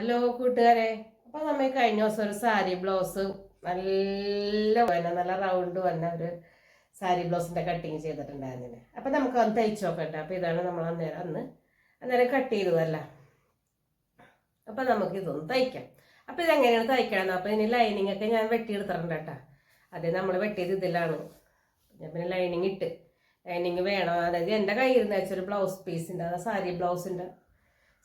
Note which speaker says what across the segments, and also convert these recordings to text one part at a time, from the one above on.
Speaker 1: Hello കൂട്ടുകാരെ. അപ്പൊ നമ്മ ഈ കഴിഞ്ഞ ദിവസം ഒരു സാരി ബ്ലൗസ് നല്ല വന്ന നല്ല റൗണ്ട് വന്ന ഒരു സാരി ബ്ലൗസിന്റെ കട്ടിങ് ചെയ്തിട്ടുണ്ടായിരുന്നില്ല? അപ്പൊ നമുക്ക് അന്ന് തയ്ച്ചു നോക്കട്ടെ. അപ്പൊ ഇതാണ് നമ്മൾ അന്നേരം അന്ന് അന്നേരം കട്ട് ചെയ്തതല്ല. അപ്പൊ നമുക്ക് ഇതൊന്ന് തയ്ക്കാം. അപ്പൊ ഇതെങ്ങനെയാണ് തയ്ക്കണം അപ്പൊ ഇനി ലൈനിങ് ഒക്കെ ഞാൻ വെട്ടിയെടുത്തിട്ടുണ്ട് കേട്ടാ. അത് നമ്മൾ വെട്ടിയത് ഇതിലാണ്. ഞാൻ പിന്നെ ലൈനിങ് ഇട്ട്. ലൈനിങ് വേണം. അതായത് എന്റെ കയ്യിൽ നിന്ന് വെച്ചൊരു ബ്ലൗസ് പീസിന്റെ ഉണ്ട് സാരി ബ്ലൗസിന്റെ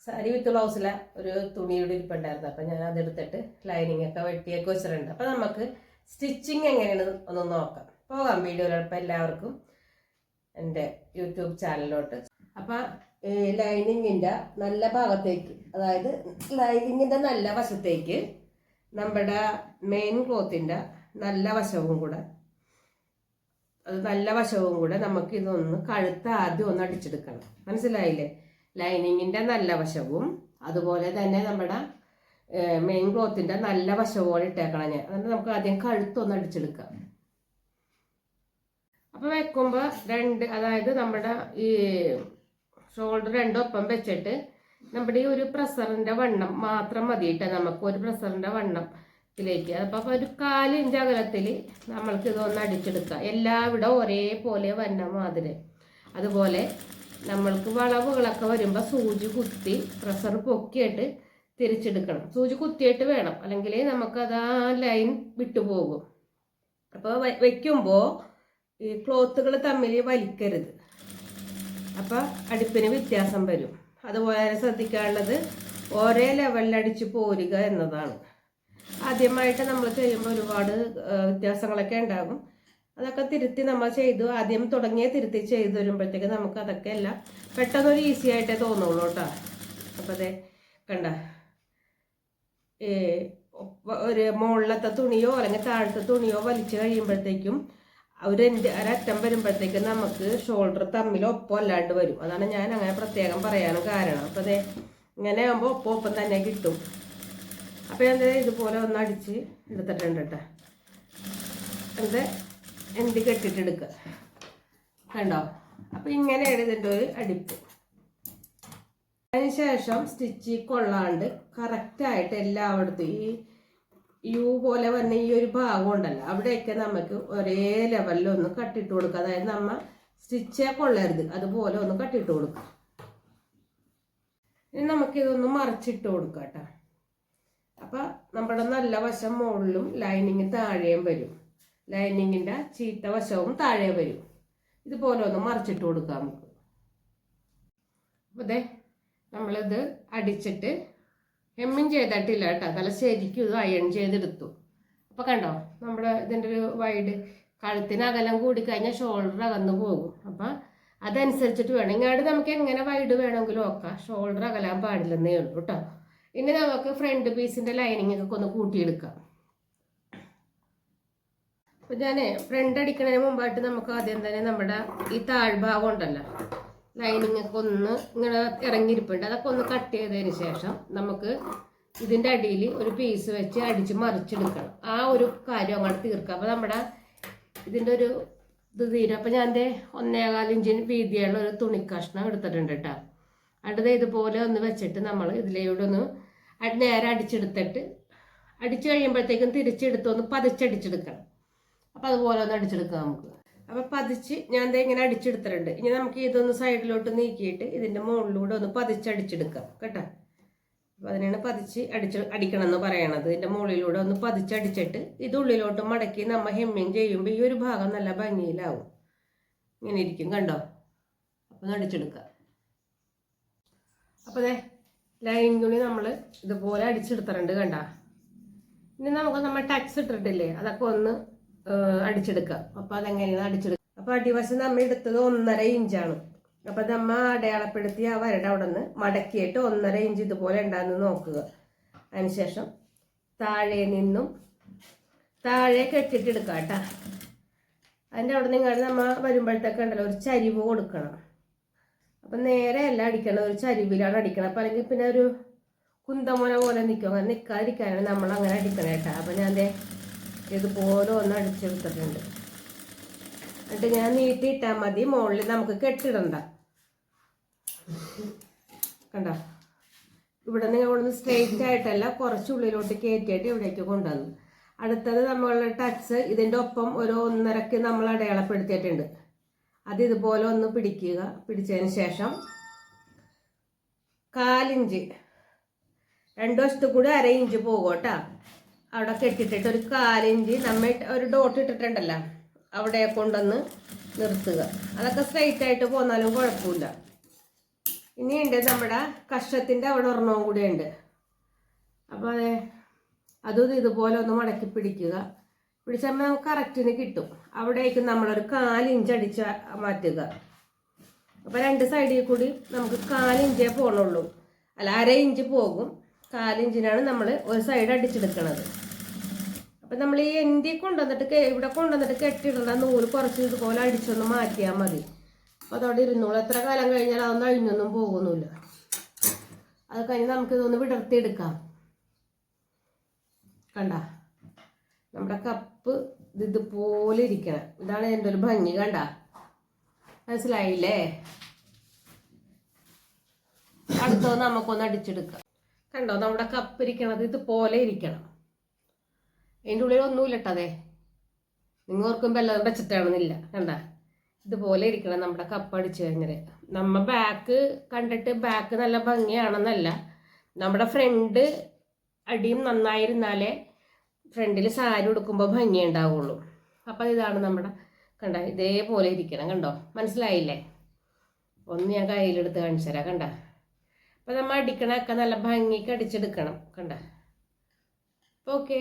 Speaker 1: സാരി വിത്ത് ബ്ലൗസിലെ ഒരു തുണിയുടെ ഇരിപ്പുണ്ടായിരുന്നു. അപ്പം ഞാൻ അതെടുത്തിട്ട് ലൈനിങ് ഒക്കെ വെട്ടിയൊക്കെ വെച്ചിട്ടുണ്ട്. അപ്പം നമുക്ക് സ്റ്റിച്ചിങ് എങ്ങനെയാണ് ഒന്ന് നോക്കാം. പോകാം വീഡിയോയിലപ്പം എല്ലാവർക്കും എന്റെ യൂട്യൂബ് ചാനലിലോട്ട്. അപ്പം ലൈനിങ്ങിന്റെ നല്ല ഭാഗത്തേക്ക് അതായത് ലൈനിങ്ങിന്റെ നല്ല വശത്തേക്ക് നമ്മുടെ മെയിൻ ക്ലോത്തിന്റെ നല്ല വശവും കൂടെ അത് നല്ല വശവും കൂടെ നമുക്ക് ഇതൊന്ന് കഴുത്ത് ആദ്യം ഒന്ന് അടിച്ചെടുക്കണം. മനസ്സിലായില്ലേ? ലൈനിങ്ങിന്റെ നല്ല വശവും അതുപോലെ തന്നെ നമ്മുടെ മെയിൻ ക്ലോത്തിന്റെ നല്ല വശവും കൂടെ ഇട്ടേക്കണം ഞാൻ എന്നിട്ട് നമുക്ക് ആദ്യം കഴുത്തൊന്ന് അടിച്ചെടുക്കാം. അപ്പോൾ വെക്കുമ്പോൾ രണ്ട് അതായത് നമ്മുടെ ഈ ഷോൾഡർ രണ്ടൊപ്പം വെച്ചിട്ട് നമ്മുടെ ഈ ഒരു പ്രസറിന്റെ വണ്ണം മാത്രം മതിയിട്ട് നമുക്ക് ഒരു പ്രസറിന്റെ വണ്ണത്തിലേക്ക്. ഇതിലേക്ക് അപ്പൊ ഒരു കാൽ ഇഞ്ച് അകലത്തിൽ നമ്മൾക്ക് ഇതൊന്ന് അടിച്ചെടുക്കാം. എല്ലാവിടെ ഒരേപോലെ വണ്ണം മാതിരി. അതുപോലെ നമ്മൾക്ക് വളവുകളൊക്കെ വരുമ്പോൾ സൂചി കുത്തി പ്രഷർ പൊക്കിയിട്ട് തിരിച്ചെടുക്കണം. സൂചി കുത്തിയിട്ട് വേണം. അല്ലെങ്കിൽ നമുക്കത് ആ ലൈൻ വിട്ടുപോകും അപ്പോൾ വയ്ക്കുമ്പോൾ ഈ ക്ലോത്തുകൾ തമ്മിൽ വലിക്കരുത്. അപ്പോൾ അടുപ്പിന് വ്യത്യാസം വരും. അതുപോലെ ശ്രദ്ധിക്കാനുള്ളത് ഒരേ ലെവലിൽ അടിച്ച് പോരുക എന്നതാണ്. ആദ്യമായിട്ട് നമ്മൾ ചെയ്യുമ്പോൾ ഒരുപാട് വ്യത്യാസങ്ങളൊക്കെ ഉണ്ടാകും. അതൊക്കെ തിരുത്തി നമ്മൾ ചെയ്തു. ആദ്യം തുടങ്ങിയേ തിരുത്തി ചെയ്ത് വരുമ്പോഴത്തേക്ക് നമുക്ക് അതൊക്കെ എല്ലാം പെട്ടെന്നൊരു ഈസി ആയിട്ടേ തോന്നുള്ളൂ കേട്ടോ. അപ്പോൾ അതെ കണ്ട. ഒരു മുകളിലത്തെ തുണിയോ അല്ലെങ്കിൽ താഴത്തെ തുണിയോ വലിച്ചു കഴിയുമ്പോഴത്തേക്കും ഒരു ഒരറ്റം വരുമ്പോഴത്തേക്കും നമുക്ക് ഷോൾഡർ തമ്മിൽ ഒപ്പം അല്ലാണ്ട് വരും. അതാണ് ഞാൻ അങ്ങനെ പ്രത്യേകം പറയാനും കാരണം. അപ്പം അതെ ഇങ്ങനെ ആകുമ്പോൾ ഒപ്പം ഒപ്പം തന്നെ കിട്ടും. അപ്പോൾ ഞാൻ ഇതുപോലെ ഒന്ന് അടിച്ച് എടുത്തിട്ടുണ്ട് കേട്ടോ. അത് എന്ത് കെട്ടിട്ടെടുക്കുക. കണ്ടോ? അപ്പം ഇങ്ങനെയാണ് ഇതിന്റെ ഒരു അടിപ്പ്. അതിനുശേഷം സ്റ്റിച്ച് കൊള്ളാണ്ട് കറക്റ്റായിട്ട് എല്ലായിടത്തും ഈ യു പോലെ വന്ന ഈ ഒരു ഭാഗം ഉണ്ടല്ലോ അവിടെയൊക്കെ നമുക്ക് ഒരേ ലെവലിൽ ഒന്ന് കട്ടിട്ട് കൊടുക്കുക. അതായത് നമ്മ സ്റ്റിച്ചേ കൊള്ളരുത് അതുപോലെ ഒന്ന് കട്ടിട്ട് കൊടുക്കുക. ഇനി നമുക്കിതൊന്ന് മറിച്ചിട്ട് കൊടുക്കാം കേട്ടോ അപ്പം നമ്മുടെ നല്ല വശം മുകളിലും ലൈനിങ് താഴെയും വരും. ലൈനിങ്ങിന്റെ ചീത്ത വശവും താഴെ വരും. ഇതുപോലെ ഒന്ന് മറിച്ചിട്ട് കൊടുക്കാം നമുക്ക്. അപ്പോൾ അതെ നമ്മളിത് അടിച്ചിട്ട് ഹെമ്മിങ് ചെയ്തിട്ടില്ല കേട്ടോ. തല ശരിക്കും ഇത് അയൺ ചെയ്തെടുത്തു. അപ്പോൾ കണ്ടോ നമ്മുടെ ഇതിന്റെ ഒരു വൈഡ് കഴുത്തിന് അകലം കൂടി കഴിഞ്ഞാൽ ഷോൾഡർ അകന്നു പോകും. അപ്പം അതനുസരിച്ചിട്ട് വേണം. ഇങ്ങോട്ട് നമുക്ക് എങ്ങനെ വൈഡ് വേണമെങ്കിലും ഒക്കെ ഷോൾഡർ അകലാൻ പാടില്ലെന്നേ ഉള്ളൂ കേട്ടോ. ഇനി നമുക്ക് ഫ്രണ്ട് പീസിന്റെ ലൈനിങ് ഒക്കെ ഒന്ന് കൂട്ടിയെടുക്കാം. അപ്പം ഞാൻ ഫ്രണ്ട് അടിക്കുന്നതിന് മുമ്പായിട്ട് നമുക്ക് ആദ്യം തന്നെ നമ്മുടെ ഈ താഴ്ഭാഗം ഉണ്ടല്ലോ ലൈനിങ് ഒക്കെ ഒന്ന് ഇങ്ങനെ ഇറങ്ങിയിരിപ്പുണ്ട്. അതൊക്കെ ഒന്ന് കട്ട് ചെയ്തതിന് ശേഷം നമുക്ക് ഇതിന്റെ അടിയിൽ ഒരു പീസ് വെച്ച് അടിച്ച് മറിച്ചെടുക്കണം. ആ ഒരു കാര്യം അങ്ങോട്ട് തീർക്കുക അപ്പോൾ നമ്മുടെ ഇതിന്റെ ഒരു ഇത് തീരും. അപ്പോൾ ഞാൻ എന്റെ ഒന്നേകാൽ ഇഞ്ചിന് വീതിയുള്ള ഒരു തുണി കഷ്ണം എടുത്തിട്ടുണ്ട് കേട്ടോ. അടുത്ത ഇതുപോലെ ഒന്ന് വെച്ചിട്ട് നമ്മൾ ഇതിലൂടെ ഒന്ന് നേരെ അടിച്ചെടുത്തിട്ട് അടിച്ചു കഴിയുമ്പോഴത്തേക്കും തിരിച്ചെടുത്ത് ഒന്ന് പതിച്ചടിച്ചെടുക്കണം. അപ്പോൾ അതുപോലെ ഒന്ന് അടിച്ചെടുക്കാം നമുക്ക്. അപ്പോൾ പതിച്ച് ഞാൻ ഇങ്ങനെ അടിച്ചെടുത്തിട്ടുണ്ട്. ഇനി നമുക്ക് ഇതൊന്ന് സൈഡിലോട്ട് നീക്കിയിട്ട് ഇതിന്റെ മുകളിലൂടെ ഒന്ന് പതിച്ചടിച്ചെടുക്കാം കേട്ടോ? അപ്പോൾ അതിനാണ് പതിച്ച് അടിച്ച് അടിക്കണം എന്ന് പറയണത്. ഇതിന്റെ മുകളിലൂടെ ഒന്ന് പതിച്ചടിച്ചിട്ട് ഇത് ഉള്ളിലോട്ട് മടക്കി നമ്മൾ ഹെമ്മിങ് ചെയ്യുമ്പോൾ ഈ ഒരു ഭാഗം നല്ല ഭംഗിയിലാവും. ഇങ്ങനെ ഇരിക്കും കണ്ടോ? അപ്പോൾ അടിച്ചെടുക്കുക അപ്പോൾ അതെ ലൈൻ തുണി നമ്മൾ ഇതുപോലെ അടിച്ചെടുത്തിട്ടുണ്ട് കണ്ട? ഇനി നമുക്ക് നമ്മൾ ടക്സ് ഇട്ടിട്ടില്ലേ? അതൊക്കെ ഒന്ന് അടിച്ചെടുക്കാം അപ്പോൾ അതെങ്ങനെയാണ് അടിച്ചെടുക്കുക? അപ്പോൾ അടിവശം നമ്മൾ എടുത്തത് ഒന്നര ഇഞ്ചാണ്. അപ്പോൾ നമ്മ അടയാളപ്പെടുത്തി ആ വരട അവിടെ നിന്ന് മടക്കിയിട്ട് ഒന്നര ഇഞ്ച് ഇതുപോലെ ഉണ്ടാകുന്ന നോക്കുക. അതിനുശേഷം താഴെ നിന്നും താഴെ കെട്ടിട്ടെടുക്കാം കേട്ടോ. അതിന്റെ അവിടെ നിങ്ങൾ നമ്മ വരുമ്പോഴത്തേക്ക് ഉണ്ടല്ലോ ഒരു ചരിവ് കൊടുക്കണം. അപ്പം നേരെ അല്ല അടിക്കണം ഒരു ചരിവിലാണ് അടിക്കണം അപ്പം അല്ലെങ്കിൽ പിന്നെ ഒരു കുന്തമുന പോലെ നിൽക്കും. അങ്ങനെ നിൽക്കാതിരിക്കാനാണ് നമ്മൾ അങ്ങനെ അടിക്കണം കേട്ടോ. അപ്പം ഞാൻ ഇതുപോലെ ഒന്ന് അടിച്ചെടുത്തിട്ടുണ്ട്. എന്നിട്ട് ഞാൻ നീട്ടിയിട്ടാൽ മതി. മുകളിൽ നമുക്ക് കെട്ടിടണ്ട. കണ്ട? ഇവിടെ നിന്ന് ഇവിടുന്ന് സ്ട്രെയിറ്റ് ആയിട്ടല്ല കുറച്ച് ഉള്ളിലോട്ട് കയറ്റിയിട്ട് ഇവിടേക്ക് കൊണ്ടുവന്നു. അടുത്തത് നമ്മളുടെ ടച്ച് ഇതിന്റെ ഒപ്പം ഒരു ഒന്നരക്ക് നമ്മൾ അടയാളപ്പെടുത്തിയിട്ടുണ്ട്. അത് ഇതുപോലെ ഒന്ന് പിടിക്കുക. പിടിച്ചതിന് ശേഷം കാലിഞ്ച്. രണ്ടു വശത്തു കൂടി അര ഇഞ്ച് പോകും കേട്ടോ. അവിടെ കെട്ടിട്ടിട്ട് ഒരു കാലിഞ്ച് നമ്മൾ ഒരു ഡോട്ട് ഇട്ടിട്ടുണ്ടല്ലോ. അവിടെ കൊണ്ടുവന്ന് നിർത്തുക. അതൊക്കെ സ്ട്രൈറ്റ് ആയിട്ട് പോന്നാലും കുഴപ്പമില്ല. ഇനിയുണ്ട് നമ്മുടെ കഷത്തിന്റെ അവിടെ ഒരെണ്ണവും കൂടി ഉണ്ട്. അപ്പോൾ അതെ അതും ഇതുപോലെ ഒന്ന് മടക്കി പിടിക്കുക. പിടിച്ചാൽ നമുക്ക് കറക്റ്റിന് കിട്ടും. അവിടേക്ക് നമ്മളൊരു കാലിഞ്ച് അടിച്ച മാറ്റുക. അപ്പോൾ രണ്ട് സൈഡിൽ കൂടി നമുക്ക് കാലിഞ്ചേ പോകണുള്ളൂ അല്ല അര ഇഞ്ച് പോകും. കാലിഞ്ചിനാണ് നമ്മൾ ഒരു സൈഡ് അടിച്ചെടുക്കുന്നത് അപ്പം നമ്മൾ ഈ എൻഡി കൊണ്ടുവന്നിട്ട് ഇവിടെ കൊണ്ടുവന്നിട്ട് കെട്ടിയിടുന്ന നൂൽ കുറച്ച് ഇതുപോലെ അടിച്ചൊന്ന് മാറ്റിയാൽ മതി. അപ്പോൾ അതോടെ ഇരുന്നോളൂ. എത്ര കാലം കഴിഞ്ഞാൽ അതൊന്നും അഴിഞ്ഞൊന്നും പോകുന്നില്ല. അത് കഴിഞ്ഞ് നമുക്കിതൊന്ന് വിടർത്തിയെടുക്കാം. കണ്ട? നമ്മുടെ കപ്പ് ഇത് ഇതുപോലെ ഇരിക്കണം. ഇതാണ് എന്റെ ഒരു ഭംഗി കണ്ട? മനസ്സിലായില്ലേ? അടുത്തത് നമുക്കൊന്ന് അടിച്ചെടുക്കാം. കണ്ടോ? നമ്മുടെ കപ്പ് ഇരിക്കണത് ഇതുപോലെ ഇരിക്കണം. അതിന്റെ ഉള്ളിൽ ഒന്നുമില്ല കേട്ടതേ നിങ്ങൾ ഓർക്കുമ്പോൾ എല്ലാം വെച്ചിട്ടാണെന്നില്ല. കണ്ട? ഇതുപോലെ ഇരിക്കണം നമ്മുടെ കപ്പ് അടിച്ചു കഴിഞ്ഞാൽ നമ്മ ബാക്ക് കണ്ടിട്ട് ബാക്ക് നല്ല ഭംഗിയാണെന്നല്ല. നമ്മുടെ ഫ്രണ്ട് അടിയും നന്നായിരുന്നാലേ ഫ്രണ്ടിൽ സാരി ഉടുക്കുമ്പോൾ ഭംഗി ഉണ്ടാവുള്ളൂ. അപ്പം ഇതാണ് നമ്മുടെ കണ്ട? ഇതേപോലെ ഇരിക്കണം കണ്ടോ? മനസ്സിലായില്ലേ? ഒന്ന് ഞാൻ കയ്യിലെടുത്ത് കാണിച്ചു തരാം കണ്ട? അപ്പം നമ്മൾ അടിക്കണൊക്കെ നല്ല ഭംഗിക്ക് അടിച്ചെടുക്കണം. കണ്ട? ഓക്കെ